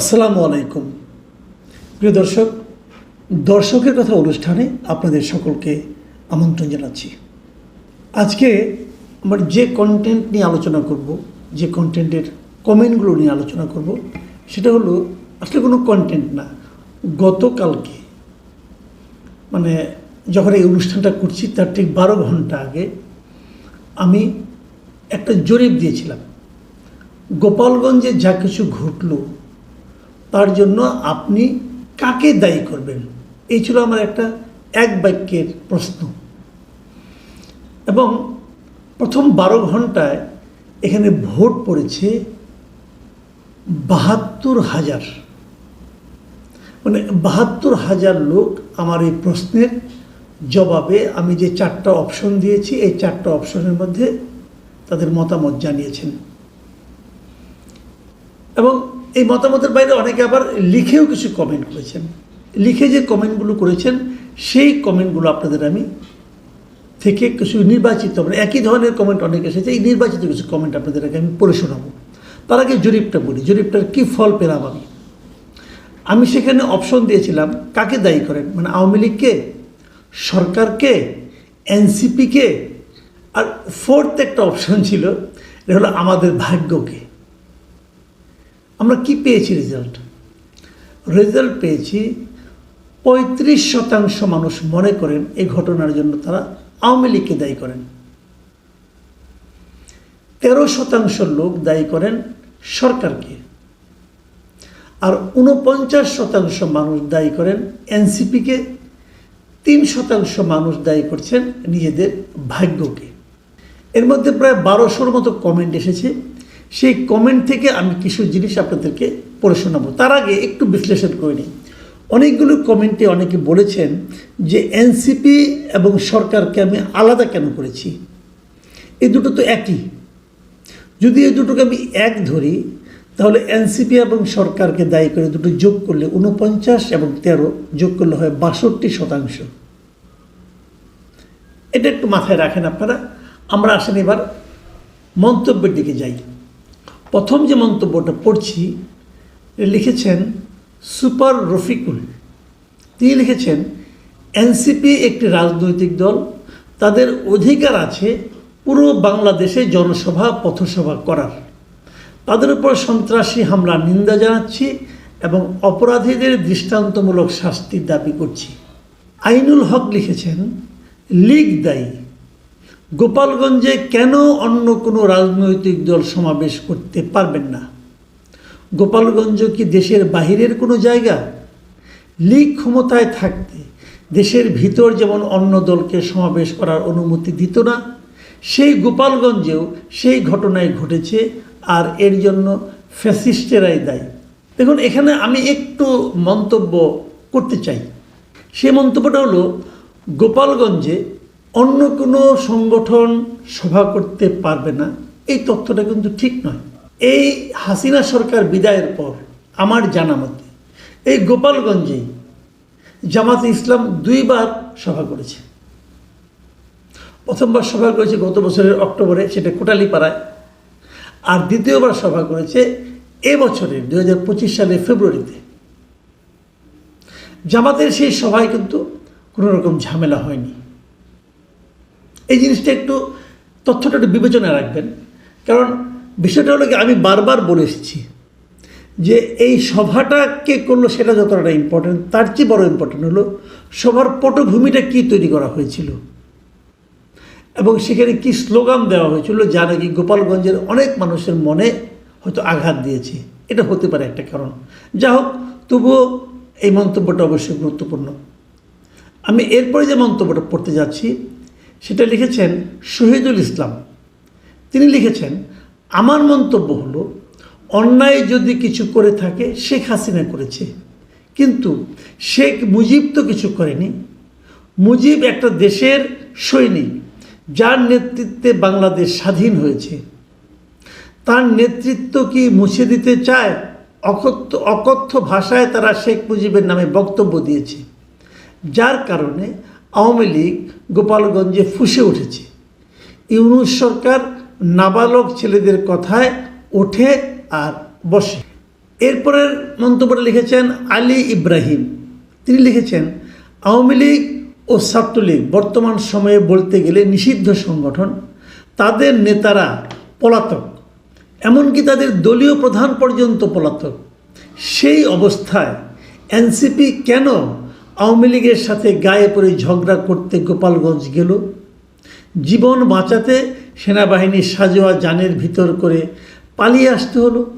আসসালামু আলাইকুম। প্রিয় দর্শক, দর্শকের কথা অনুষ্ঠানে আপনাদের সকলকে আমন্ত্রণ জানাচ্ছি। আজকে আমার যে কন্টেন্ট নিয়ে আলোচনা করব, যে কন্টেন্টের কমেন্টগুলো নিয়ে আলোচনা করব, সেটা হলো আসলে কোনো কন্টেন্ট না, গতকালকে মানে যখন এই অনুষ্ঠানটা করছি, তার ঠিক বারো ঘণ্টা আগে আমি একটা জরিপ দিয়েছিলাম। গোপালগঞ্জে যা কিছু ঘটলো তার জন্য আপনি কাকে দায়ী করবেন? এই ছিল আমার একটা এক বাক্যের প্রশ্ন। এবং প্রথম বারো ঘন্টায় এখানে ভোট পড়েছে বাহাত্তর হাজার। মানে বাহাত্তর হাজার লোক আমার এই প্রশ্নের জবাবে আমি যে চারটা অপশন দিয়েছি, এই চারটা অপশনের মধ্যে তাদের মতামত জানিয়েছেন। এবং এই মতামতের বাইরে অনেকে আবার লিখেও কিছু কমেন্ট করেছেন। লিখে যে কমেন্টগুলো করেছেন, সেই কমেন্টগুলো আপনাদের আমি থেকে কিছু নির্বাচিত মানে একই ধরনের কমেন্ট অনেক এসেছে, এই নির্বাচিত কিছু কমেন্ট আপনাদের আগে আমি পড়ে শোনাবো। তার আগে জরিপটা বলি, জরিপটার কী ফল পেলাম আমি? আমি সেখানে অপশন দিয়েছিলাম, কাকে দায়ী করেন? মানে আওয়ামী লীগকে, সরকারকে এনসিপিকে আর ফোর্থ একটা অপশন ছিল, এটা হলো আমাদের ভাগ্যকে। আমরা কি পেয়েছি রেজাল্ট রেজাল্ট পেয়েছি পঁয়ত্রিশ শতাংশ মানুষ মনে করেন এই ঘটনার জন্য তারা আওয়ামী লীগকে দায়ী করেন। তেরো শতাংশ লোক দায়ী করেন সরকারকে। আর উনপঞ্চাশ শতাংশ মানুষ দায়ী করেন এনসিপিকে। তিন শতাংশ মানুষ দায়ী করছেন নিজেদের ভাগ্যকে। এর মধ্যে প্রায় বারোশোর মতো কমেন্ট এসেছে। সেই কমেন্ট থেকে আমি কিছু জিনিস আপনাদেরকে পড়ে শোনাবো। তার আগে একটু বিশ্লেষণ করে নিই। অনেকগুলো কমেন্টে অনেকে বলেছেন যে এনসিপি এবং সরকারকে আমি আলাদা কেন করেছি? এই দুটো তো একই। যদি এই দুটোকে আমি এক ধরি, তাহলে এনসিপি এবং সরকারকে দায়ী করে দুটো যোগ করলে উনপঞ্চাশ এবং তেরো যোগ করলে হয় বাষট্টি শতাংশ। এটা একটু মাথায় রাখেন আপনারা। আমরা আসেন এবার মন্তব্যের দিকে যাই। প্রথম যে মন্তব্যটা পড়ছি লিখেছেন সুপার রফিকুল। তিনি লিখেছেন, এনসিপি একটি রাজনৈতিক দল, তাদের অধিকার আছে পুরো বাংলাদেশে জনসভা, পথসভা করার। তাদের উপর সন্ত্রাসী হামলা নিন্দা জানাচ্ছি এবং অপরাধীদের দৃষ্টান্তমূলক শাস্তির দাবি করছি। আইনুল হক লিখেছেন, লীগ দায়ী। গোপালগঞ্জে কেন অন্য কোনো রাজনৈতিক দল সমাবেশ করতে পারবেন না? গোপালগঞ্জ কি দেশের বাহিরের কোনো জায়গা? লীগ ক্ষমতায় থাকতে দেশের ভিতর যেমন অন্য দলকে সমাবেশ করার অনুমতি দিত না, সেই গোপালগঞ্জেও সেই ঘটনায় ঘটেছে আর এর জন্য ফ্যাসিস্টেরাই দায়ী। দেখুন, এখানে আমি একটু মন্তব্য করতে চাই। সেই মন্তব্যটা হলো, গোপালগঞ্জে অন্য কোনো সংগঠন সভা করতে পারবে না, এই তথ্যটা কিন্তু ঠিক নয়। এই হাসিনা সরকার বিদায়ের পর আমার জানা মতে এই গোপালগঞ্জে জামাতে ইসলাম দুইবার সভা করেছে। প্রথমবার সভা করেছে গত বছরের অক্টোবরে, সেটা কোটালিপাড়ায়। আর দ্বিতীয়বার সভা করেছে এবছরের দু হাজার পঁচিশ সালের ফেব্রুয়ারিতে। জামাতের সেই সভায় কিন্তু কোনো রকম ঝামেলা হয়নি। এই জিনিসটা একটু তথ্যটা একটু বিবেচনায় রাখবেন। কারণ বিষয়টা হলো কি, আমি বারবার বলে এসেছি যে এই সভাটা কে করল সেটা যতটা ইম্পর্টেন্ট তার চেয়ে বড় ইম্পর্টেন্ট হলো সভার পটভূমিটা কী তৈরি করা হয়েছিল। এবং সেখানে কি স্লোগান দেওয়া হয়েছিল যা নাকি গোপালগঞ্জের অনেক মানুষের মনে হয়তো আঘাত দিয়েছে। এটা হতে পারে একটা কারণ। যা হোক, তবুও এই মন্তব্যটা অবশ্যই গুরুত্বপূর্ণ। আমি এরপরে যে মন্তব্যটা পড়তে যাচ্ছি সেটা লিখেছেন শহীদুল ইসলাম। তিনি লিখেছেন, আমার মন্তব্য হলো, অন্যায় যদি কিছু করে থাকে, শেখ হাসিনা করেছে। কিন্তু শেখ মুজিব তো কিছু করেনি। মুজিব একটা দেশের সৈনিক, যার নেতৃত্বে বাংলাদেশ স্বাধীন হয়েছে। তার নেতৃত্ব কি মুছে দিতে চায়? অকথ্য অকথ্য ভাষায় তারা শেখ মুজিবের নামে বক্তব্য দিয়েছে। যার কারণে আওয়ামী লীগ গোপালগঞ্জে ফুসে উঠেছে। ইউনুস সরকার নাবালক ছেলেদের কথায় ওঠে আর বসে। এরপরের মন্তব্যটা লিখেছেন আলী ইব্রাহিম। তিনি লিখেছেন, আওয়ামী লীগ ও ছাত্রলীগ বর্তমান সময়ে বলতে গেলে নিষিদ্ধ সংগঠন। তাদের নেতারা পলাতক। এমনকি তাদের দলীয় প্রধান পর্যন্ত পলাতক। সেই অবস্থায় এনসিপি কেন আওয়ামী লীগের সাথে গায়ে পড়ে ঝগড়া করতে গোপালগঞ্জ গেল। জীবন বাঁচাতে সেনাবাহিনীর সাজোয়া যানের ভিতর করে পালিয়ে আসতে হলো।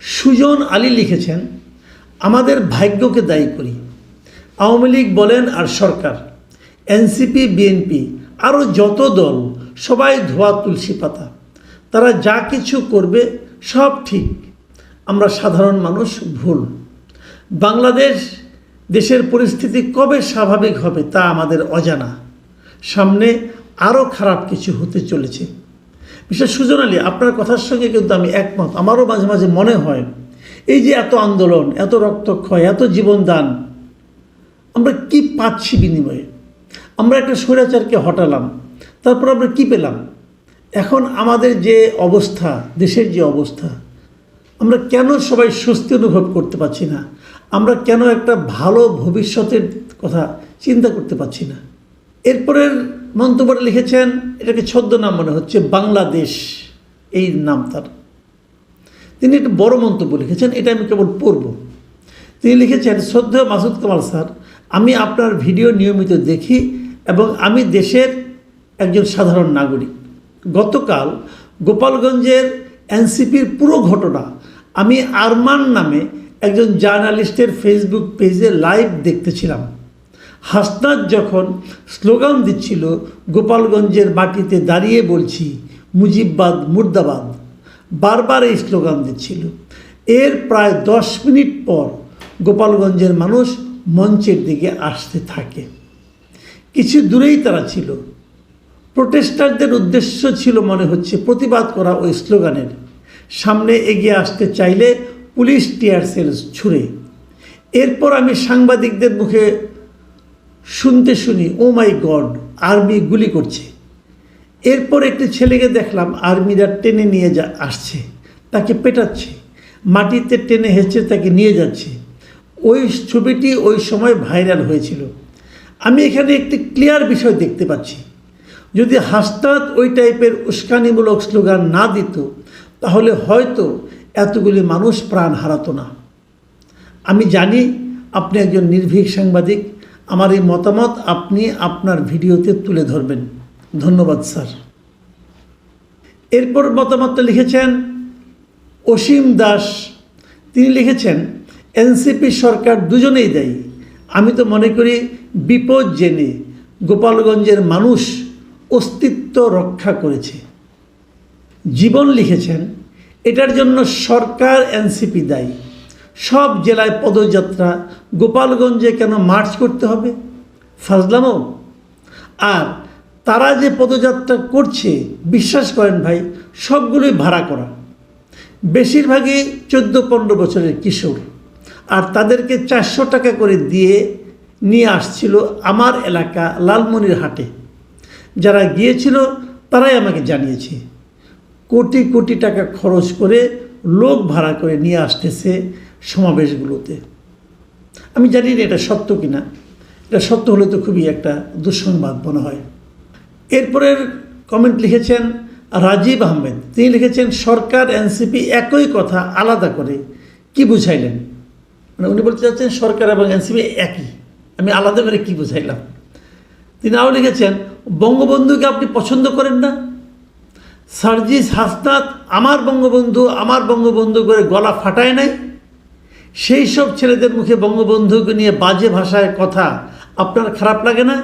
সুজন আলী লিখেছেন, আমাদের ভাগ্যকে দায়ী করি। আওয়ামী লীগ বলেন আর সরকার, এনসিপি, বিএনপি আরও যত দল, সবাই ধোয়া তুলসী পাতা। তারা যা কিছু করবে সব ঠিক। আমরা সাধারণ মানুষ ভুল। বাংলাদেশ দেশের পরিস্থিতি কবে স্বাভাবিক হবে তা আমাদের অজানা। সামনে আরও খারাপ কিছু হতে চলেছে। বিশেষ সুজন আলী, আপনার কথার সঙ্গে কিন্তু আমি একমত। আমারও মাঝে মাঝে মনে হয়, এই যে এত আন্দোলন, এত রক্তক্ষয়, এত জীবনদান, আমরা কি পাচ্ছি বিনিময়ে? আমরা একটা স্বৈরাচারকে হটালাম, তারপর আমরা কি পেলাম? এখন আমাদের যে অবস্থা, দেশের যে অবস্থা আমরা কেন সবাই স্বস্তি অনুভব করতে পারছি না? আমরা কেন একটা ভালো ভবিষ্যতের কথা চিন্তা করতে পারছি না? এরপরের মন্তব্যটা লিখেছেন, এটাকে ছদ্মনাম মনে হচ্ছে, বাংলাদেশ, এই নাম তার। তিনি একটা বড় মন্তব্য লিখেছেন, এটা আমি কেবল পড়ব। তিনি লিখেছেন, শ্রদ্ধেয় মাসুদ কামাল স্যার, আমি আপনার ভিডিও নিয়মিত দেখি এবং আমি দেশের একজন সাধারণ নাগরিক। গতকাল গোপালগঞ্জের এনসিপির পুরো ঘটনা আমি আরমান নামে একজন জার্নালিস্টের ফেসবুক পেজে লাইভ দেখতেছিলাম। হাসনাত যখন স্লোগান দিচ্ছিল, গোপালগঞ্জের মাটিতে দাঁড়িয়ে বলছি, মুজিববাদ, মুর্দাবাদ, বারবার এই স্লোগান দিচ্ছিল। এর প্রায় দশ মিনিট পর গোপালগঞ্জের মানুষ মঞ্চের দিকে আসতে থাকে। কিছু দূরেই তারা ছিল। প্রোটেস্টারদের উদ্দেশ্য ছিল মনে হচ্ছে প্রতিবাদ করা ওই স্লোগানের। সামনে এগিয়ে আসতে চাইলে পুলিশ টিয়ার সেল ছুঁড়ে। এরপর আমি সাংবাদিকদের মুখে শুনতে শুনি ও মাই গড আর্মি গুলি করছে। এরপর একটি ছেলেকে দেখলাম আর্মিরা টেনে নিয়ে যা, আসছে, তাকে পেটাচ্ছে, মাটিতে টেনে হেঁচে তাকে নিয়ে যাচ্ছে। ওই ছবিটি ওই সময় ভাইরাল হয়েছিল। আমি এখানে একটি ক্লিয়ার বিষয় দেখতে পাচ্ছি। যদি হাসনাত ওই টাইপের উস্কানিমূলক স্লোগান না দিত তাহলে হয়তো এতগুলি মানুষ প্রাণ হারাতো না। আমি জানি আপনি একজন নির্ভীক সাংবাদিক। আমার এই মতামত আপনি আপনার ভিডিওতে তুলে ধরবেন। ধন্যবাদ, স্যার। এরপর মতামতটা লিখেছেন অসীম দাস। তিনি লিখেছেন, এনসিপি সরকার দুজনেই দেয়। আমি তো মনে করি বিপদ জেনে গোপালগঞ্জের মানুষ অস্তিত্ব রক্ষা করেছে। জীবন লিখেছেন, এটার জন্য সরকার এনসিপি দায়ী। সব জেলায় পদযাত্রা, গোপালগঞ্জে কেন মার্চ করতে হবে? ফাজলামো? আর তারা যে পদযাত্রা করছে, বিশ্বাস করেন ভাই, সবগুলোই ভাড়া করা। বেশিরভাগই চোদ্দ পনেরো বছরের কিশোর। আর তাদেরকে চারশো টাকা করে দিয়ে নিয়ে আসছিল আমার এলাকা লালমনির হাটে যারা গিয়েছিল, তারাই আমাকে জানিয়েছে। কোটি কোটি টাকা খরচ করে লোক ভাড়া করে নিয়ে আসতেছে সমাবেশগুলোতে। আমি জানি না এটা সত্য কিনা। এটা সত্য হলে তো খুবই একটা দুঃসংবাদ মনে হয়। এরপরের কমেন্ট লিখেছেন রাজীব আহমেদ। তিনি লিখেছেন, সরকার এনসিপি একই কথা আলাদা করে। কি বুঝাইলেন? মানে উনি বলতে চাচ্ছেন, সরকার এবং এনসিপি একই। আমি আলাদা করে কি বুঝাইলাম? তিনি আরও লিখেছেন, বঙ্গবন্ধুকে আপনি পছন্দ করেন না? সার্জিস হাসনাত আমার বঙ্গবন্ধু আমার বঙ্গবন্ধু করে গলা ফাটায় নাই। সেই সব ছেলেদের মুখে বঙ্গবন্ধুকে নিয়ে বাজে ভাষায় কথা আপনার খারাপ লাগে না?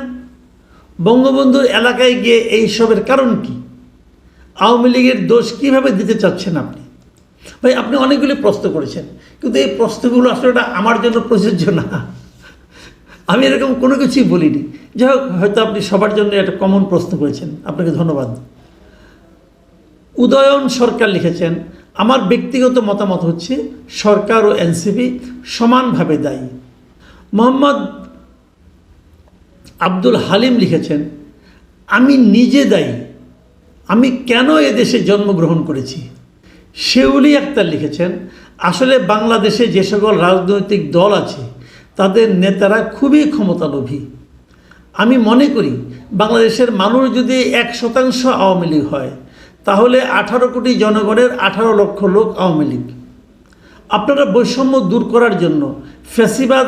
বঙ্গবন্ধুর এলাকায় গিয়ে এই সবের কারণ কি? আওয়ামী লীগের দোষ কীভাবে দিতে চাচ্ছেন আপনি? ভাই, আপনি অনেকগুলি প্রশ্ন করেছেন, কিন্তু এই প্রশ্নগুলো আসলে আমার জন্য প্রযোজ্য না। আমি এরকম কোনো কিছুই বলিনি। যাই হোক, হয়তো আপনি সবার জন্য একটা কমন প্রশ্ন করেছেন। আপনাকে ধন্যবাদ। উদয়ন সরকার লিখেছেন, আমার ব্যক্তিগত মতামত হচ্ছে সরকার ও এনসিপি সমানভাবে দায়ী। মোহাম্মদ আব্দুল হালিম লিখেছেন, আমি নিজে দায়ী। আমি কেন এদেশে জন্মগ্রহণ করেছি? শেউলি আক্তার লিখেছেন, আসলে বাংলাদেশে যে সকল রাজনৈতিক দল আছে, তাদের নেতারা খুবই ক্ষমতালোভী। আমি মনে করি, বাংলাদেশের মানুষ যদি এক শতাংশ আওয়ামী লীগ হয় তাহলে আঠারো কোটি জনগণের আঠারো লক্ষ লোক আওয়ামী লীগ। আপনারা বৈষম্য দূর করার জন্য ফ্যাসিবাদ